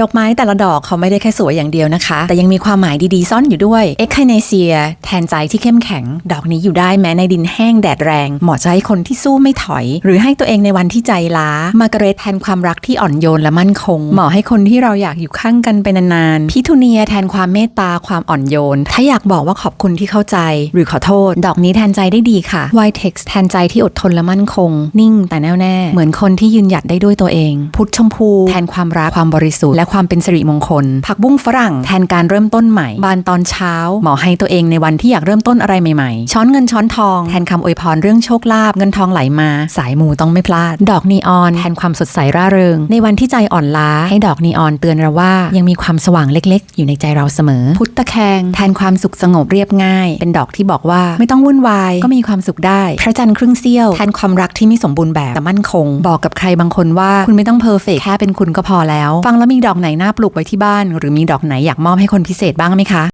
ดอกไม้แต่ละดอกเขาไม่ได้แค่สวยอย่างเดียวนะคะ แต่ยังมีความหมายดีๆ ซ่อนอยู่ด้วย e c h i n a c e a แทนใจที่เข้มแข็ง ดอกนี้อยู่ได้แม้ในดินแห้งแดดแรง เหมาะจะให้คนที่สู้ไม่ถอย หรือให้ตัวเองในวันที่ใจล้า มาร์กาเรตแทนความรักที่อ่อนโยนและมั่นคง เหมาะให้คนที่เราอยากอยู่ข้างกันไปนานๆพิทูเนียแทนความเมตตาความอ่อนโยน ถ้าอยากบอกว่าขอบคุณที่เข้าใจ หรือขอโทษ ดอกนี้แทนใจได้ดีค่ะ Vitex แทนใจที่อดทนและมั่นคง นิ่งแต่แน่วแน่เหมือนคนที่ยืนหยัดได้ด้วยตัวเอง พุทธชมพู แทนความรักความบริสุทธิ์และความเป็นสิริมงคล ผักบุ้งฝรั่งแทนการเริ่มต้นใหม่ บานตอนเช้าเหมาะให้ตัวเองในวันที่อยากเริ่มต้นอะไรใหม่ๆ ช้อนเงินช้อนทอง แทนคำอวยพรเรื่องโชคลาภเงินทองไหลมา สายมูต้องไม่พลาด ดอกนีออนแทนความสดใสร่าเริง ในวันที่ใจอ่อนล้าให้ดอกนีออนเตือนเราว่า ยังมีความสว่างเล็กๆ อยู่ในใจเราเสมอ พุทธะแคงแทนความสุขสงบเรียบง่าย เป็นดอกที่บอกว่าไม่ต้องวุ่นวายก็มีความสุขได้ พระจันทร์ครึ่งเสี้ยวแทนความรักที่ไม่สมบูรณ์แบบแต่มั่นคง บอกกับใครบางคนว่าคุณไม่ต้องเพอร์เฟกแค่เป็นคุณก็พอแล้ว ฟังแล้วมีดอกไหนน่าปลูกไว้ที่บ้าน หรือมีดอกไหนอยากมอบให้คนพิเศษบ้างไหมคะ